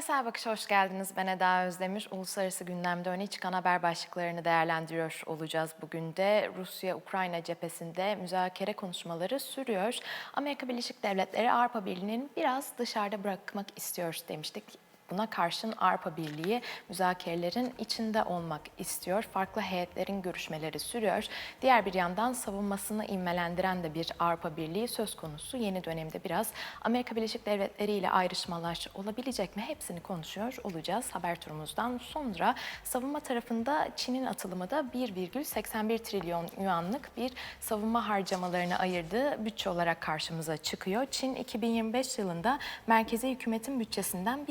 Küresel Bakış'a hoş geldiniz. Ben Eda Özdemir. Uluslararası gündemde öne çıkan haber başlıklarını değerlendiriyor olacağız. Bugün de Rusya-Ukrayna cephesinde müzakere konuşmaları sürüyor. Amerika Birleşik Devletleri Avrupa Birliği'nin biraz dışarıda bırakmak istiyor demiştik. Buna karşın Avrupa Birliği müzakerelerin içinde olmak istiyor. Farklı heyetlerin görüşmeleri sürüyor. Diğer bir yandan savunmasını ivmelendiren de bir Avrupa Birliği söz konusu. Yeni dönemde biraz Amerika Birleşik Devletleri ile ayrışmalar olabilecek mi? Hepsini konuşuyor olacağız haber turumuzdan sonra. Savunma tarafında Çin'in atılımı da 1,81 trilyon yuanlık bir savunma harcamalarını ayırdığı bütçe olarak karşımıza çıkıyor. Çin 2025 yılında merkezi hükümetin bütçesinden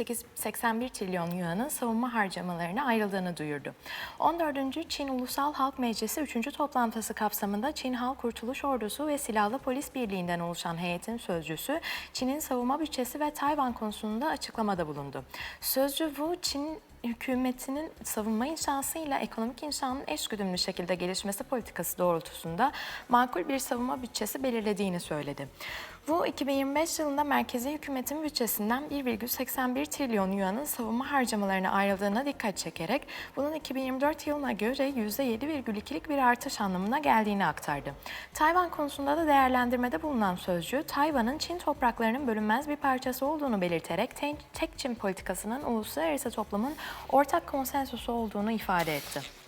1,81 trilyon yuanın savunma harcamalarına ayrıldığını duyurdu. 14. Çin Ulusal Halk Meclisi 3. toplantısı kapsamında Çin Halk Kurtuluş Ordusu ve Silahlı Polis Birliği'nden oluşan heyetin sözcüsü Çin'in savunma bütçesi ve Tayvan konusunda açıklamada bulundu. Sözcü Wu, Çin hükümetinin savunma inşasıyla ekonomik inşanın eşgüdümlü şekilde gelişmesi politikası doğrultusunda makul bir savunma bütçesi belirlediğini söyledi. Bu 2025 yılında merkezi hükümetin bütçesinden 1,81 trilyon yuanın savunma harcamalarına ayrıldığına dikkat çekerek bunun 2024 yılına göre %7,2'lik bir artış anlamına geldiğini aktardı. Tayvan konusunda da değerlendirmede bulunan sözcü, Tayvan'ın Çin topraklarının bölünmez bir parçası olduğunu belirterek tek Çin politikasının uluslararası toplumun ortak konsensusu olduğunu ifade etti.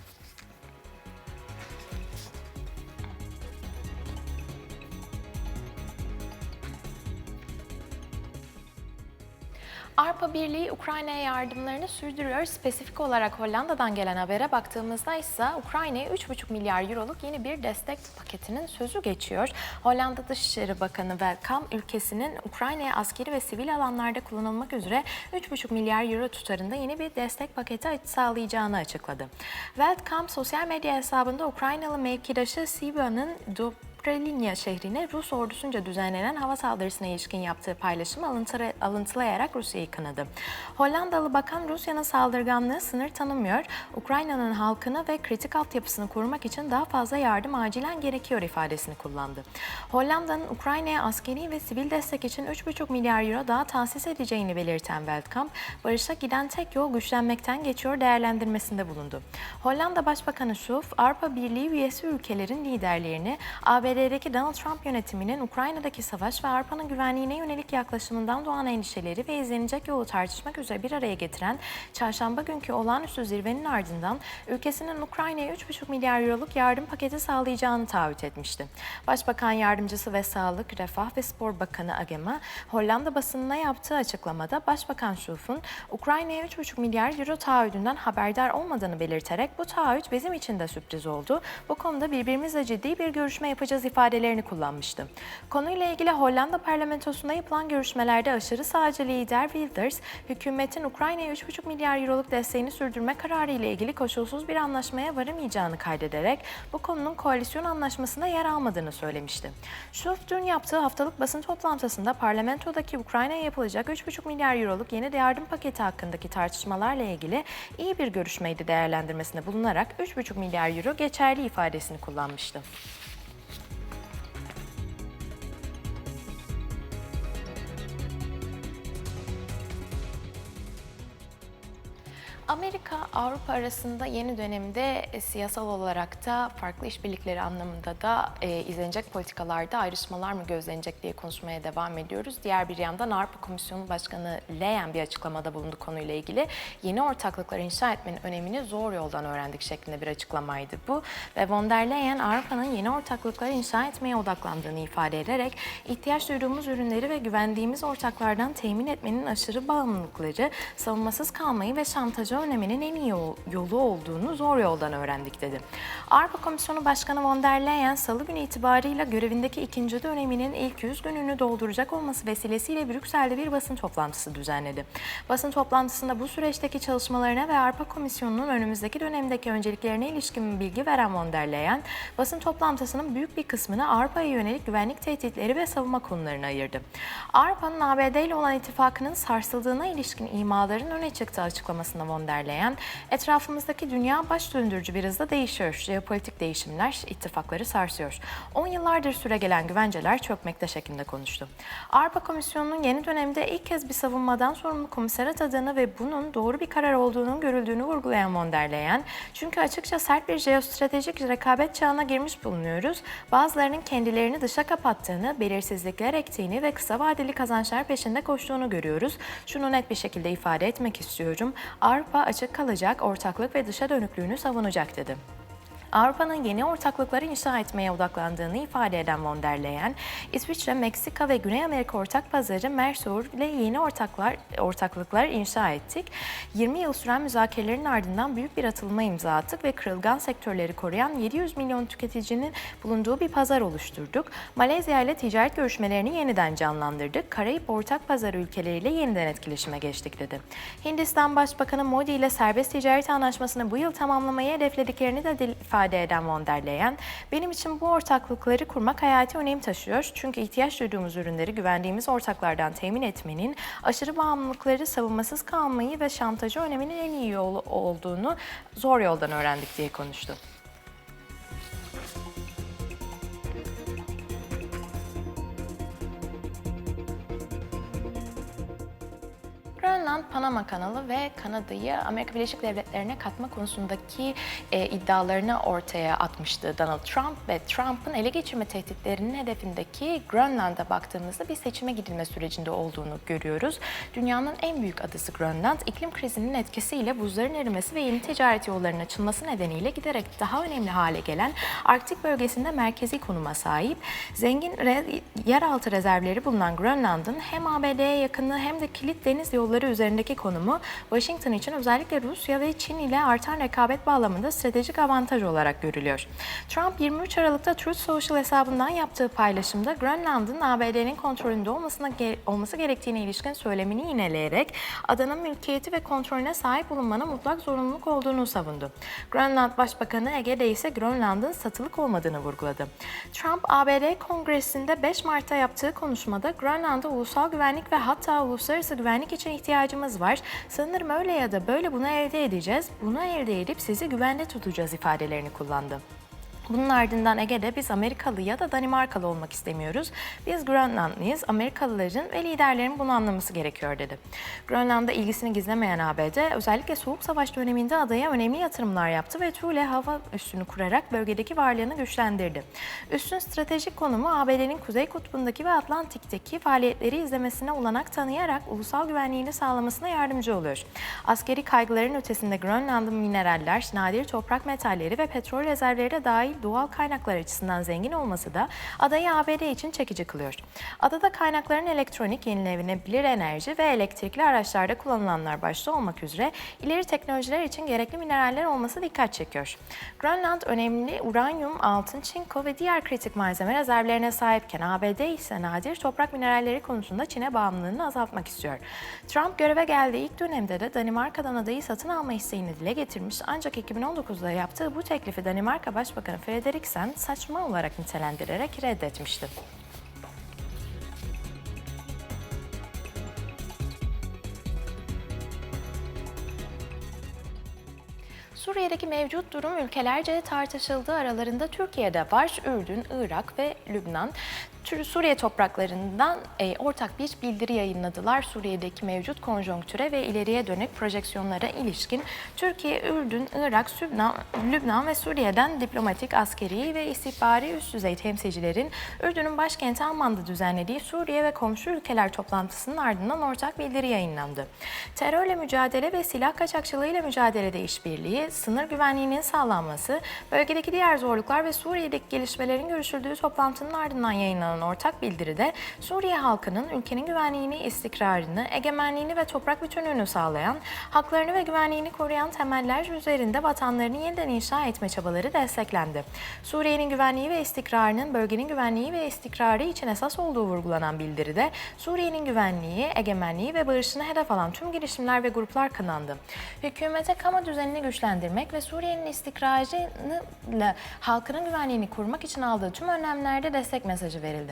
Avrupa Birliği Ukrayna'ya yardımlarını sürdürüyor. Spesifik olarak Hollanda'dan gelen habere baktığımızda ise Ukrayna'ya 3,5 milyar euroluk yeni bir destek paketinin sözü geçiyor. Hollanda Dışişleri Bakanı Welkom ülkesinin Ukrayna'ya askeri ve sivil alanlarda kullanılmak üzere 3,5 milyar euro tutarında yeni bir destek paketi sağlayacağını açıkladı. Welkom sosyal medya hesabında Ukraynalı mevkidaşı Siba'nın Ukrayna şehrine Rus ordusunca düzenlenen hava saldırısına ilişkin yaptığı paylaşımı alıntıra- alıntılayarak Rusya'yı kınadı. Hollandalı bakan Rusya'nın saldırganlığı sınır tanımıyor, Ukrayna'nın halkını ve kritik altyapısını korumak için daha fazla yardım acilen gerekiyor ifadesini kullandı. Hollanda'nın Ukrayna'ya askeri ve sivil destek için 3,5 milyar euro daha tahsis edeceğini belirten Weltkamp, barışa giden tek yol güçlenmekten geçiyor değerlendirmesinde bulundu. Hollanda Başbakanı Schoof, Avrupa Birliği üyesi ülkelerin liderlerini ABD'deki Donald Trump yönetiminin Ukrayna'daki savaş ve Avrupa'nın güvenliğine yönelik yaklaşımından doğan endişeleri ve izlenecek yolu tartışmak üzere bir araya getiren çarşamba günkü olağanüstü zirvenin ardından ülkesinin Ukrayna'ya 3,5 milyar euroluk yardım paketi sağlayacağını taahhüt etmişti. Başbakan Yardımcısı ve Sağlık, Refah ve Spor Bakanı Agema, Hollanda basınına yaptığı açıklamada Başbakan Schulf'un Ukrayna'ya 3,5 milyar euro taahhüdünden haberdar olmadığını belirterek bu taahhüt bizim için de sürpriz oldu. Bu konuda birbirimizle ciddi bir görüşme yapacağız ifadelerini kullanmıştı. Konuyla ilgili Hollanda parlamentosunda yapılan görüşmelerde aşırı sağcı lider Wilders, hükümetin Ukrayna'ya 3,5 milyar euroluk desteğini sürdürme kararı ile ilgili koşulsuz bir anlaşmaya varamayacağını kaydederek bu konunun koalisyon anlaşmasında yer almadığını söylemişti. Schulz dün yaptığı haftalık basın toplantısında parlamentodaki Ukrayna'ya yapılacak 3,5 milyar euroluk yeni yardım paketi hakkındaki tartışmalarla ilgili iyi bir görüşmeydi değerlendirmesinde bulunarak 3,5 milyar euro geçerli ifadesini kullanmıştı. Amerika Avrupa arasında yeni dönemde e, siyasal olarak da farklı işbirlikleri anlamında da e, izlenecek politikalarda ayrışmalar mı gözlenecek diye konuşmaya devam ediyoruz. Diğer bir yandan Avrupa Komisyonu Başkanı Leyen bir açıklamada bulundu konuyla ilgili. Yeni ortaklıklar inşa etmenin önemini zor yoldan öğrendik şeklinde bir açıklamaydı bu. Ve von der Leyen Avrupa'nın yeni ortaklıkları inşa etmeye odaklandığını ifade ederek ihtiyaç duyduğumuz ürünleri ve güvendiğimiz ortaklardan temin etmenin aşırı bağımlılıkları, savunmasız kalmayı ve şantajı önleminin en iyi yolu olduğunu zor yoldan öğrendik dedi. Avrupa Komisyonu Başkanı von der Leyen salı günü itibarıyla görevindeki ikinci döneminin ilk 100 gününü dolduracak olması vesilesiyle Brüksel'de bir basın toplantısı düzenledi. Basın toplantısında bu süreçteki çalışmalarına ve Avrupa Komisyonu'nun önümüzdeki dönemdeki önceliklerine ilişkin bilgi veren von der Leyen, basın toplantısının büyük bir kısmını Avrupa'ya yönelik güvenlik tehditleri ve savunma konularına ayırdı. Avrupa'nın ABD ile olan ittifakının sarsıldığına ilişkin imaların öne çıktığı açıklamasında von der derleyen, etrafımızdaki dünya baş döndürücü bir hızla değişiyor. Jeopolitik değişimler ittifakları sarsıyor. 10 yıllardır süre gelen güvenceler çökmekte şeklinde konuştu. Avrupa Komisyonu'nun yeni dönemde ilk kez bir savunmadan sorumlu komiser atadığını ve bunun doğru bir karar olduğunun görüldüğünü vurgulayan von der Leyen, çünkü açıkça sert bir jeostratejik rekabet çağına girmiş bulunuyoruz. Bazılarının kendilerini dışa kapattığını, belirsizlikler ektiğini ve kısa vadeli kazançlar peşinde koştuğunu görüyoruz. Şunu net bir şekilde ifade etmek istiyorum. Avrupa açık kalacak, ortaklık ve dışa dönüklüğünü savunacak dedi. Avrupa'nın yeni ortaklıkları inşa etmeye odaklandığını ifade eden von der Leyen, İsviçre, Meksika ve Güney Amerika ortak pazarı Mercosur ile yeni ortaklar, ortaklıklar inşa ettik. 20 yıl süren müzakerelerin ardından büyük bir atılma imza attık ve kırılgan sektörleri koruyan 700 milyon tüketicinin bulunduğu bir pazar oluşturduk. Malezya ile ticaret görüşmelerini yeniden canlandırdık. Karayip ortak pazarı ülkeleriyle yeniden etkileşime geçtik dedi. Hindistan Başbakanı Modi ile serbest ticaret anlaşmasını bu yıl tamamlamayı hedeflediklerini de dil- ifade eden von der Leyen, benim için bu ortaklıkları kurmak hayati önem taşıyor. Çünkü ihtiyaç duyduğumuz ürünleri güvendiğimiz ortaklardan temin etmenin, aşırı bağımlılıkları savunmasız kalmayı ve şantajı öneminin en iyi yolu olduğunu zor yoldan öğrendik diye konuştu. Grönland, Panama kanalı ve Kanada'yı Amerika Birleşik Devletleri'ne katma konusundaki e, iddialarını ortaya atmıştı Donald Trump ve Trump'ın ele geçirme tehditlerinin hedefindeki Grönland'a baktığımızda bir seçime gidilme sürecinde olduğunu görüyoruz. Dünyanın en büyük adası Grönland, iklim krizinin etkisiyle buzların erimesi ve yeni ticaret yollarının açılması nedeniyle giderek daha önemli hale gelen Arktik bölgesinde merkezi konuma sahip. Zengin re- yeraltı rezervleri bulunan Grönland'ın hem ABD'ye yakını hem de kilit deniz yolları üzerindeki konumu Washington için özellikle Rusya ve Çin ile artan rekabet bağlamında stratejik avantaj olarak görülüyor. Trump 23 Aralık'ta Truth Social hesabından yaptığı paylaşımda Grönland'ın ABD'nin kontrolünde olmasına olması gerektiğine ilişkin söylemini yineleyerek adanın mülkiyeti ve kontrolüne sahip bulunmanın mutlak zorunluluk olduğunu savundu. Grönland Başbakanı Ege'de ise Grönland'ın satılık olmadığını vurguladı. Trump, ABD Kongresi'nde 5 Mart'ta yaptığı konuşmada Grönland'da ulusal güvenlik ve hatta uluslararası güvenlik için ihtiyacımız var. Sanırım öyle ya da böyle bunu elde edeceğiz. Bunu elde edip sizi güvende tutacağız ifadelerini kullandı. Bunun ardından Ege'de biz Amerikalı ya da Danimarkalı olmak istemiyoruz. Biz Grönlandlıyız. Amerikalıların ve liderlerin bunu anlaması gerekiyor dedi. Grönland'a ilgisini gizlemeyen ABD özellikle Soğuk Savaş döneminde adaya önemli yatırımlar yaptı ve Thule hava üssünü kurarak bölgedeki varlığını güçlendirdi. Üssün stratejik konumu ABD'nin Kuzey Kutbu'ndaki ve Atlantik'teki faaliyetleri izlemesine olanak tanıyarak ulusal güvenliğini sağlamasına yardımcı oluyor. Askeri kaygıların ötesinde Grönland'ın mineraller, nadir toprak metalleri ve petrol rezervleri de dahil doğal kaynaklar açısından zengin olması da adayı ABD için çekici kılıyor. Adada kaynakların elektronik, yenilenebilir enerji ve elektrikli araçlarda kullanılanlar başta olmak üzere ileri teknolojiler için gerekli mineraller olması dikkat çekiyor. Grönland önemli uranyum, altın, çinko ve diğer kritik malzeme rezervlerine sahipken ABD ise nadir toprak mineralleri konusunda Çin'e bağımlılığını azaltmak istiyor. Trump göreve geldiği ilk dönemde de Danimarka'dan adayı satın alma isteğini dile getirmiş ancak 2019'da yaptığı bu teklifi Danimarka Başbakanı Frederiksen saçma olarak nitelendirerek reddetmişti. Suriye'deki mevcut durum ülkelerce tartışıldığı aralarında Türkiye'de var. Ürdün, Irak ve Lübnan. Suriye topraklarından e, ortak bir bildiri yayınladılar. Suriye'deki mevcut konjonktüre ve ileriye dönük projeksiyonlara ilişkin Türkiye, Ürdün, Irak, Sübnan, Lübnan ve Suriye'den diplomatik, askeri ve istihbari üst düzey temsilcilerin Ürdün'ün başkenti Amman'da düzenlediği Suriye ve komşu ülkeler toplantısının ardından ortak bildiri yayınlandı. Terörle mücadele ve silah kaçakçılığıyla mücadelede işbirliği, sınır güvenliğinin sağlanması, bölgedeki diğer zorluklar ve Suriye'deki gelişmelerin görüşüldüğü toplantının ardından yayınlanan ortak bildiride Suriye halkının ülkenin güvenliğini, istikrarını, egemenliğini ve toprak bütünlüğünü sağlayan, haklarını ve güvenliğini koruyan temeller üzerinde vatanlarını yeniden inşa etme çabaları desteklendi. Suriye'nin güvenliği ve istikrarının bölgenin güvenliği ve istikrarı için esas olduğu vurgulanan bildiride Suriye'nin güvenliği, egemenliği ve barışını hedef alan tüm girişimler ve gruplar kınandı. Hükümete kamu düzenini güçlendirmek ve Suriye'nin istikrarını halkının güvenliğini korumak için aldığı tüm önlemlerde destek mesajı verildi.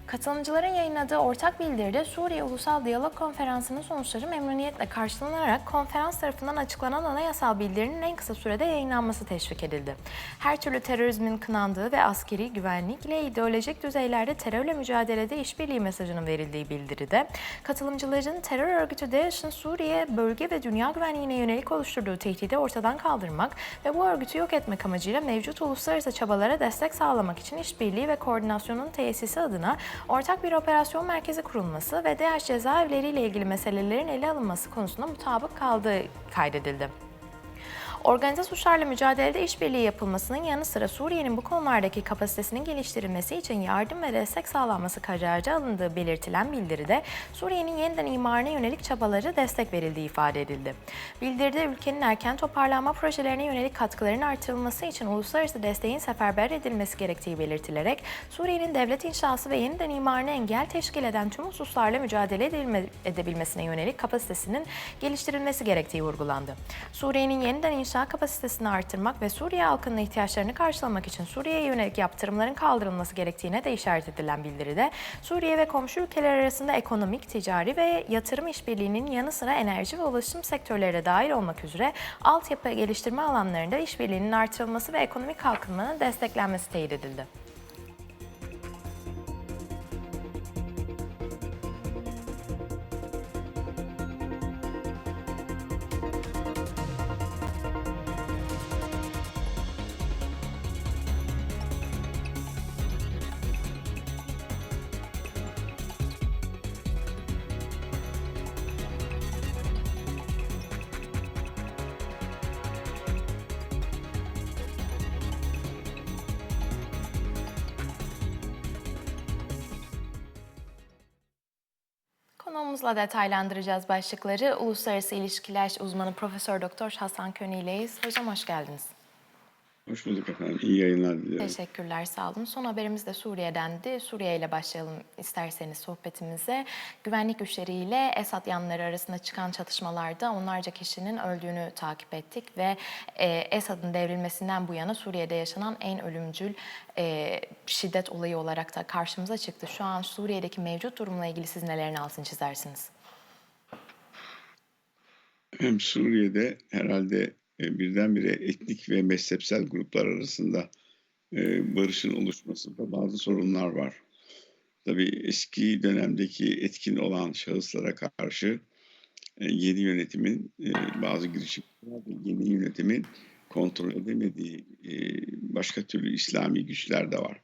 Katılımcıların yayınladığı ortak bildiride Suriye Ulusal Diyalog Konferansı'nın sonuçları memnuniyetle karşılanarak konferans tarafından açıklanan anayasal bildirinin en kısa sürede yayınlanması teşvik edildi. Her türlü terörizmin kınandığı ve askeri, güvenlik ile ideolojik düzeylerde terörle mücadelede işbirliği mesajının verildiği bildiride, katılımcıların terör örgütü DAEŞ'in Suriye, bölge ve dünya güvenliğine yönelik oluşturduğu tehdidi ortadan kaldırmak ve bu örgütü yok etmek amacıyla mevcut uluslararası çabalara destek sağlamak için işbirliği ve koordinasyonun tesisi adına ortak bir operasyon merkezi kurulması ve DAEŞ cezaevleriyle ilgili meselelerin ele alınması konusunda mutabık kaldığı kaydedildi. Organize suçlarla mücadelede işbirliği yapılmasının yanı sıra Suriye'nin bu konulardaki kapasitesinin geliştirilmesi için yardım ve destek sağlanması kararı alındığı belirtilen bildiride Suriye'nin yeniden imarına yönelik çabaları destek verildiği ifade edildi. Bildiride ülkenin erken toparlanma projelerine yönelik katkıların artırılması için uluslararası desteğin seferber edilmesi gerektiği belirtilerek Suriye'nin devlet inşası ve yeniden imarına engel teşkil eden tüm hususlarla mücadele edilme, edebilmesine yönelik kapasitesinin geliştirilmesi gerektiği vurgulandı. Suriye'nin yeniden inşa kapasitesini artırmak ve Suriye halkının ihtiyaçlarını karşılamak için Suriye'ye yönelik yaptırımların kaldırılması gerektiğine de işaret edilen bildiride, Suriye ve komşu ülkeler arasında ekonomik, ticari ve yatırım işbirliğinin yanı sıra enerji ve ulaşım sektörleri dahil olmak üzere altyapı geliştirme alanlarında işbirliğinin artırılması ve ekonomik kalkınmanın desteklenmesi teyit edildi. Konuğumuzla detaylandıracağız başlıkları. Uluslararası İlişkiler uzmanı Profesör Doktor Hasan Köni'yleyiz. Hocam hoş geldiniz. Hoş bulduk efendim. İyi yayınlar diliyorum. Teşekkürler, sağ olun. Son haberimiz de Suriye'dendi. Suriye ile başlayalım isterseniz sohbetimize. Güvenlik güçleriyle Esad yanları arasında çıkan çatışmalarda onlarca kişinin öldüğünü takip ettik ve e, Esad'ın devrilmesinden bu yana Suriye'de yaşanan en ölümcül e, şiddet olayı olarak da karşımıza çıktı. Şu an Suriye'deki mevcut durumla ilgili siz nelerin altını çizersiniz? Hem Suriye'de herhalde birdenbire etnik ve mezhepsel gruplar arasında e, barışın oluşmasında bazı sorunlar var. Tabii eski dönemdeki etkin olan şahıslara karşı e, yeni yönetimin e, bazı girişimler yeni yönetimin kontrol edemediği e, başka türlü İslami güçler de var.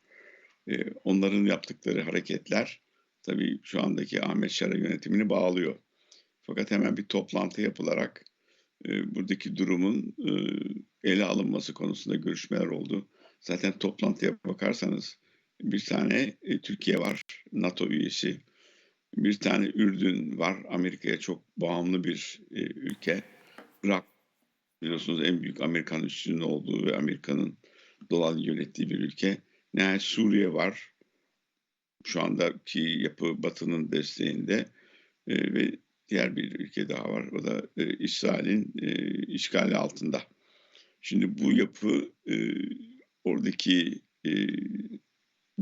E, onların yaptıkları hareketler tabii şu andaki Ahmet Şara yönetimini bağlıyor. Fakat hemen bir toplantı yapılarak e, buradaki durumun e, ele alınması konusunda görüşmeler oldu. Zaten toplantıya bakarsanız bir tane e, Türkiye var, NATO üyesi. Bir tane Ürdün var, Amerika'ya çok bağımlı bir e, ülke. Irak biliyorsunuz en büyük Amerikan üssünün olduğu ve Amerika'nın dolaylı yönettiği bir ülke. Nihayet Suriye var. Şu andaki yapı Batı'nın desteğinde e, ve diğer bir ülke daha var. O da e, İsrail'in e, işgali altında. Şimdi bu yapı e, oradaki e,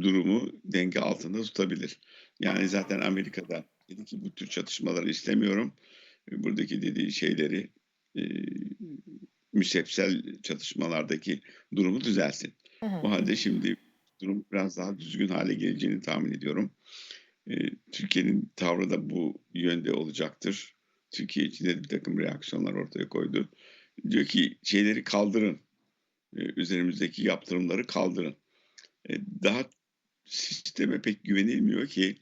durumu denge altında tutabilir. Yani zaten Amerika'da dedi ki bu tür çatışmaları istemiyorum. E, buradaki dediği şeyleri e, müsepsel çatışmalardaki durumu düzelsin. Hı hı. O halde şimdi durum biraz daha düzgün hale geleceğini tahmin ediyorum. E, Türkiye'nin tavrı da bu yönde olacaktır. Türkiye içinde bir takım reaksiyonlar ortaya koydu. Diyor ki şeyleri kaldırın. E, üzerimizdeki yaptırımları kaldırın. E, daha sisteme pek güvenilmiyor ki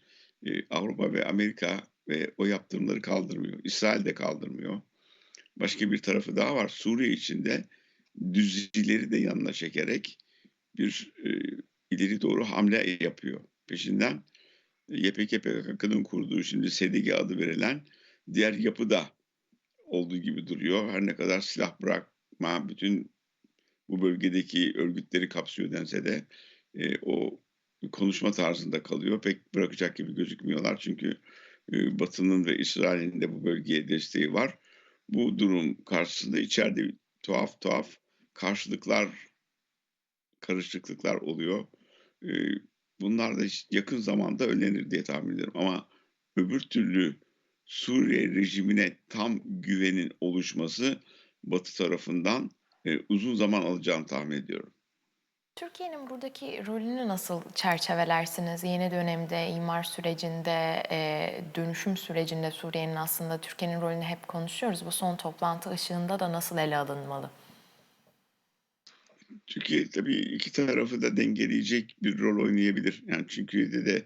e, Avrupa ve Amerika ve o yaptırımları kaldırmıyor. İsrail de kaldırmıyor. Başka bir tarafı daha var. Suriye içinde düzcileri de yanına çekerek bir e, ileri doğru hamle yapıyor. Peşinden YPG PKK'nın kurduğu şimdi SDG adı verilen diğer yapı da olduğu gibi duruyor. Her ne kadar silah bırakma bütün bu bölgedeki örgütleri kapsıyor dense de e, o konuşma tarzında kalıyor. Pek bırakacak gibi gözükmüyorlar çünkü e, Batı'nın ve İsrail'in de bu bölgeye desteği var. Bu durum karşısında içeride tuhaf tuhaf karşılıklar, karışıklıklar oluyor. E, bunlar da yakın zamanda önlenir diye tahmin ediyorum. Ama öbür türlü Suriye rejimine tam güvenin oluşması Batı tarafından e, uzun zaman alacağını tahmin ediyorum. Türkiye'nin buradaki rolünü nasıl çerçevelersiniz? Yeni dönemde, imar sürecinde, e, dönüşüm sürecinde Suriye'nin aslında Türkiye'nin rolünü hep konuşuyoruz. Bu son toplantı ışığında da nasıl ele alınmalı? Türkiye tabii iki tarafı da dengeleyecek bir rol oynayabilir. Yani çünkü de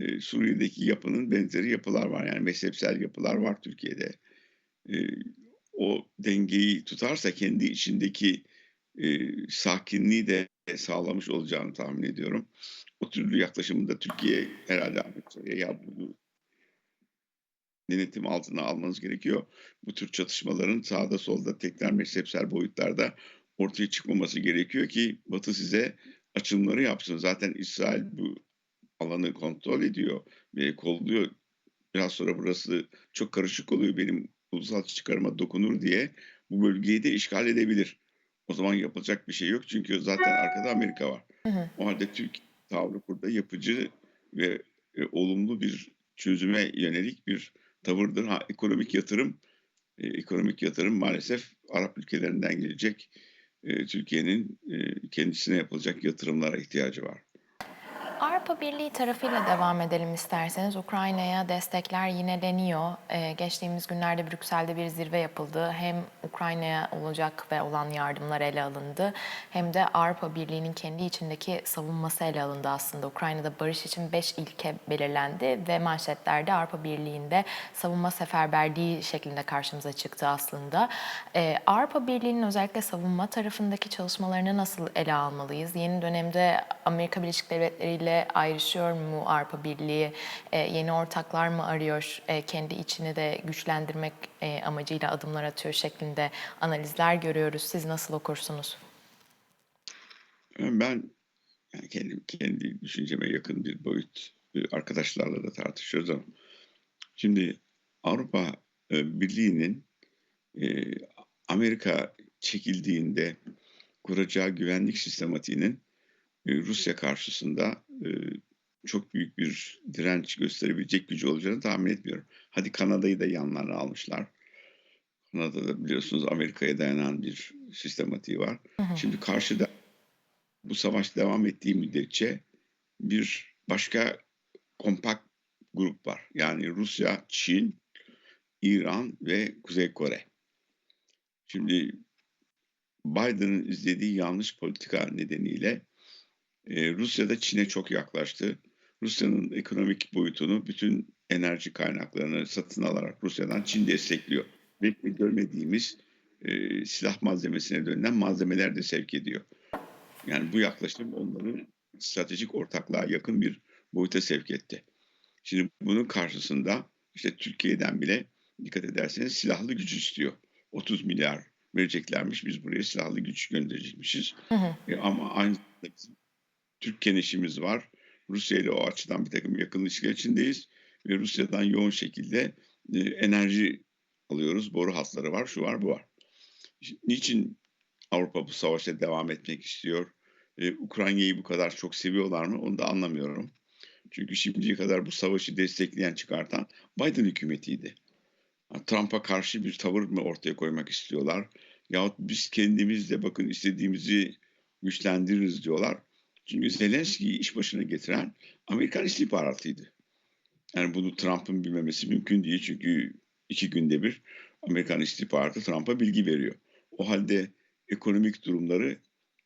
e, Suriye'deki yapının benzeri yapılar var. Yani mezhepsel yapılar var Türkiye'de. E, o dengeyi tutarsa kendi içindeki e, sakinliği de sağlamış olacağını tahmin ediyorum. O türlü yaklaşımında Türkiye herhalde ya bunu denetim altına almanız gerekiyor. Bu tür çatışmaların sağda solda tekrar mezhepsel boyutlarda ortaya çıkmaması gerekiyor ki Batı size açılımları yapsın. Zaten İsrail bu alanı kontrol ediyor ve kolluyor. Biraz sonra burası çok karışık oluyor benim ulusal çıkarıma dokunur diye bu bölgeyi de işgal edebilir. O zaman yapılacak bir şey yok çünkü zaten arkada Amerika var. Hı hı. O halde Türk tavrı burada yapıcı ve e, olumlu bir çözüme yönelik bir tavırdır. Ha, ekonomik yatırım, e, ekonomik yatırım maalesef Arap ülkelerinden gelecek. Türkiye'nin kendisine yapılacak yatırımlara ihtiyacı var. Avrupa Birliği tarafıyla devam edelim isterseniz. Ukrayna'ya destekler yineleniyor. Ee, geçtiğimiz günlerde Brüksel'de bir zirve yapıldı. Hem Ukrayna'ya olacak ve olan yardımlar ele alındı. Hem de Avrupa Birliği'nin kendi içindeki savunması ele alındı aslında. Ukrayna'da barış için 5 ilke belirlendi ve manşetlerde Avrupa Birliği'nde savunma seferberliği şeklinde karşımıza çıktı aslında. Ee, Avrupa Birliği'nin özellikle savunma tarafındaki çalışmalarını nasıl ele almalıyız? Yeni dönemde Amerika Birleşik Devletleri ile ayrışıyor mu Avrupa Birliği? Ee, yeni ortaklar mı arıyor? Ee, kendi içini de güçlendirmek e, amacıyla adımlar atıyor şeklinde analizler görüyoruz. Siz nasıl okursunuz? Ben yani kendi, kendi düşünceme yakın bir boyut e, arkadaşlarla da tartışıyoruz ama şimdi Avrupa e, Birliği'nin e, Amerika çekildiğinde kuracağı güvenlik sistematiğinin e, Rusya karşısında e, çok büyük bir direnç gösterebilecek gücü olacağını tahmin etmiyorum. Hadi Kanada'yı da yanlarına almışlar. Kanada'da biliyorsunuz Amerika'ya dayanan bir sistematiği var. Hı hı. Şimdi karşıda bu savaş devam ettiği müddetçe bir başka kompakt grup var. Yani Rusya, Çin, İran ve Kuzey Kore. Şimdi Biden'ın izlediği yanlış politika nedeniyle e, Rusya da Çin'e çok yaklaştı. Rusya'nın ekonomik boyutunu bütün enerji kaynaklarını satın alarak Rusya'dan Çin destekliyor. Ve görmediğimiz e, silah malzemesine dönülen malzemeler de sevk ediyor. Yani bu yaklaşım onları stratejik ortaklığa yakın bir boyuta sevk etti. Şimdi bunun karşısında işte Türkiye'den bile dikkat ederseniz silahlı güç istiyor. 30 milyar vereceklermiş biz buraya silahlı güç gönderecekmişiz. Hı hı. E, ama aynı zamanda bizim Türk kenişimiz var. Rusya ile o açıdan bir takım yakın ilişkiler içindeyiz. Ve Rusya'dan yoğun şekilde e, enerji alıyoruz. Boru hatları var, şu var, bu var. Niçin Avrupa bu savaşa devam etmek istiyor? Ee, Ukrayna'yı bu kadar çok seviyorlar mı? Onu da anlamıyorum. Çünkü şimdiye kadar bu savaşı destekleyen, çıkartan Biden hükümetiydi. Trump'a karşı bir tavır mı ortaya koymak istiyorlar? Yahut biz kendimiz de bakın istediğimizi güçlendiririz diyorlar. Çünkü Zelenski'yi iş başına getiren Amerikan istihbaratıydı. Yani bunu Trump'ın bilmemesi mümkün değil çünkü iki günde bir Amerikan istihbaratı Trump'a bilgi veriyor. O halde ekonomik durumları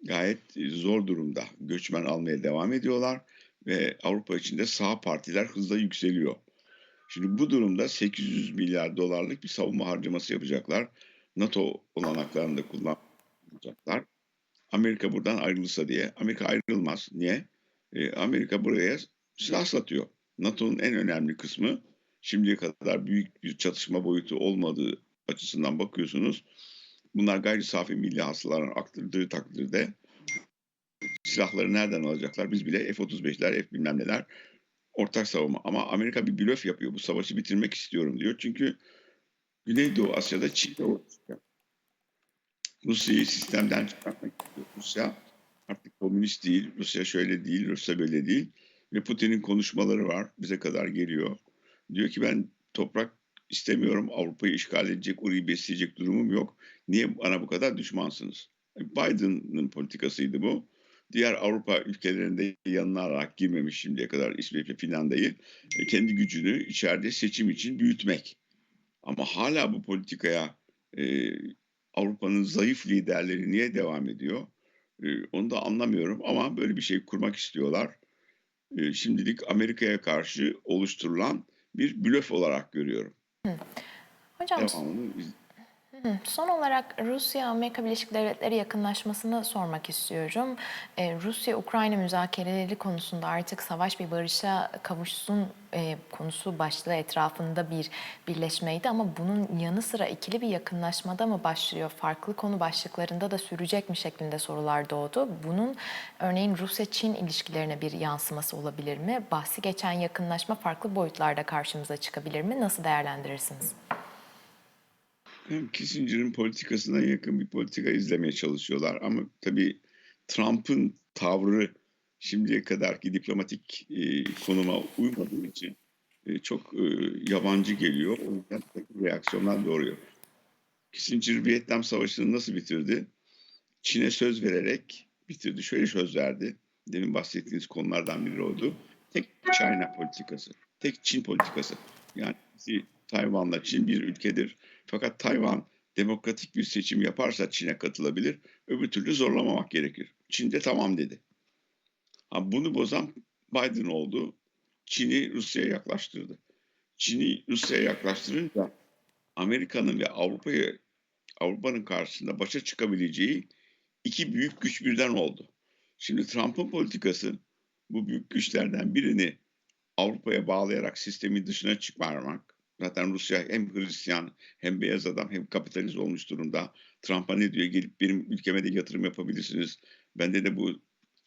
gayet zor durumda. Göçmen almaya devam ediyorlar ve Avrupa içinde sağ partiler hızla yükseliyor. Şimdi bu durumda 800 milyar dolarlık bir savunma harcaması yapacaklar. NATO olanaklarını da kullanacaklar. Amerika buradan ayrılırsa diye. Amerika ayrılmaz. Niye? E, Amerika buraya silah satıyor. NATO'nun en önemli kısmı şimdiye kadar büyük bir çatışma boyutu olmadığı açısından bakıyorsunuz. Bunlar gayri safi milli hasılaların aktırdığı takdirde silahları nereden alacaklar? Biz bile F-35'ler, F bilmem neler ortak savunma. Ama Amerika bir blöf yapıyor. Bu savaşı bitirmek istiyorum diyor. Çünkü Güneydoğu Asya'da Çin'de olacak. Rusya'yı sistemden çıkartmak istiyor. Rusya artık komünist değil, Rusya şöyle değil, Rusya böyle değil. Ve Putin'in konuşmaları var. Bize kadar geliyor. Diyor ki ben toprak istemiyorum. Avrupa'yı işgal edecek, orayı besleyecek durumum yok. Niye bana bu kadar düşmansınız? E, Biden'ın politikasıydı bu. Diğer Avrupa ülkelerinde yanına alarak girmemiş şimdiye kadar İsveç ve Finlandiya'yı. E, Kendi gücünü içeride seçim için büyütmek. Ama hala bu politikaya e, Avrupa'nın zayıf liderleri niye devam ediyor? E, onu da anlamıyorum ama böyle bir şey kurmak istiyorlar. E, şimdilik Amerika'ya karşı oluşturulan bir blöf olarak görüyorum. Hocam Devamını Hı, Son olarak Rusya-Amerika Birleşik Devletleri yakınlaşmasını sormak istiyorum. Ee, Rusya-Ukrayna müzakereleri konusunda artık savaş bir barışa kavuşsun e, konusu başlığı etrafında bir birleşmeydi ama bunun yanı sıra ikili bir yakınlaşmada mı başlıyor? Farklı konu başlıklarında da sürecek mi şeklinde sorular doğdu. Bunun örneğin Rusya-Çin ilişkilerine bir yansıması olabilir mi? Bahsi geçen yakınlaşma farklı boyutlarda karşımıza çıkabilir mi? Nasıl değerlendirirsiniz? Hem Kissinger'ın politikasına yakın bir politika izlemeye çalışıyorlar. Ama tabii Trump'ın tavrı şimdiye kadarki diplomatik e, konuma uymadığı için e, çok e, yabancı geliyor. O yüzden reaksiyonlar doğuruyor. Kissinger Vietnam Savaşı'nı nasıl bitirdi? Çin'e söz vererek bitirdi. Şöyle söz verdi. Demin bahsettiğiniz konulardan biri oldu. Tek China politikası. Tek Çin politikası. Yani Tayvan'la Çin bir ülkedir. Fakat Tayvan demokratik bir seçim yaparsa Çin'e katılabilir. Öbür türlü zorlamamak gerekir. Çin de tamam dedi. Ha, bunu bozan Biden oldu. Çin'i Rusya'ya yaklaştırdı. Çin'i Rusya'ya yaklaştırınca Amerika'nın ve Avrupa'yı Avrupa'nın karşısında başa çıkabileceği iki büyük güç birden oldu. Şimdi Trump'ın politikası bu büyük güçlerden birini Avrupa'ya bağlayarak sistemin dışına çıkarmak. Zaten Rusya hem Hristiyan hem beyaz adam hem kapitalist olmuş durumda. Trump'a ne diyor? Gelip benim ülkeme de yatırım yapabilirsiniz. Bende de bu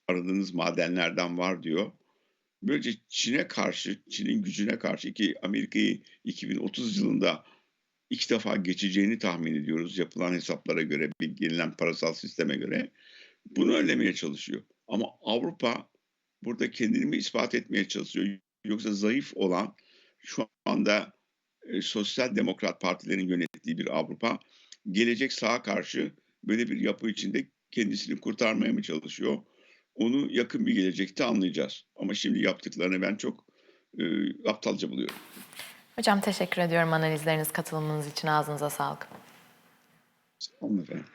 aradığınız madenlerden var diyor. Böylece Çin'e karşı, Çin'in gücüne karşı ki Amerika'yı 2030 yılında iki defa geçeceğini tahmin ediyoruz yapılan hesaplara göre, gelinen parasal sisteme göre. Bunu önlemeye çalışıyor. Ama Avrupa burada kendini mi ispat etmeye çalışıyor? Yoksa zayıf olan şu anda e, sosyal demokrat partilerin yönettiği bir Avrupa gelecek sağa karşı böyle bir yapı içinde kendisini kurtarmaya mı çalışıyor? Onu yakın bir gelecekte anlayacağız. Ama şimdi yaptıklarını ben çok e, aptalca buluyorum. Hocam teşekkür ediyorum analizleriniz, katılımınız için. Ağzınıza sağlık. Sağ olun efendim.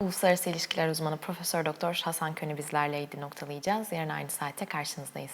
Uluslararası İlişkiler uzmanı Profesör Doktor Hasan Könü bizlerleydi noktalayacağız. Yarın aynı saatte karşınızdayız.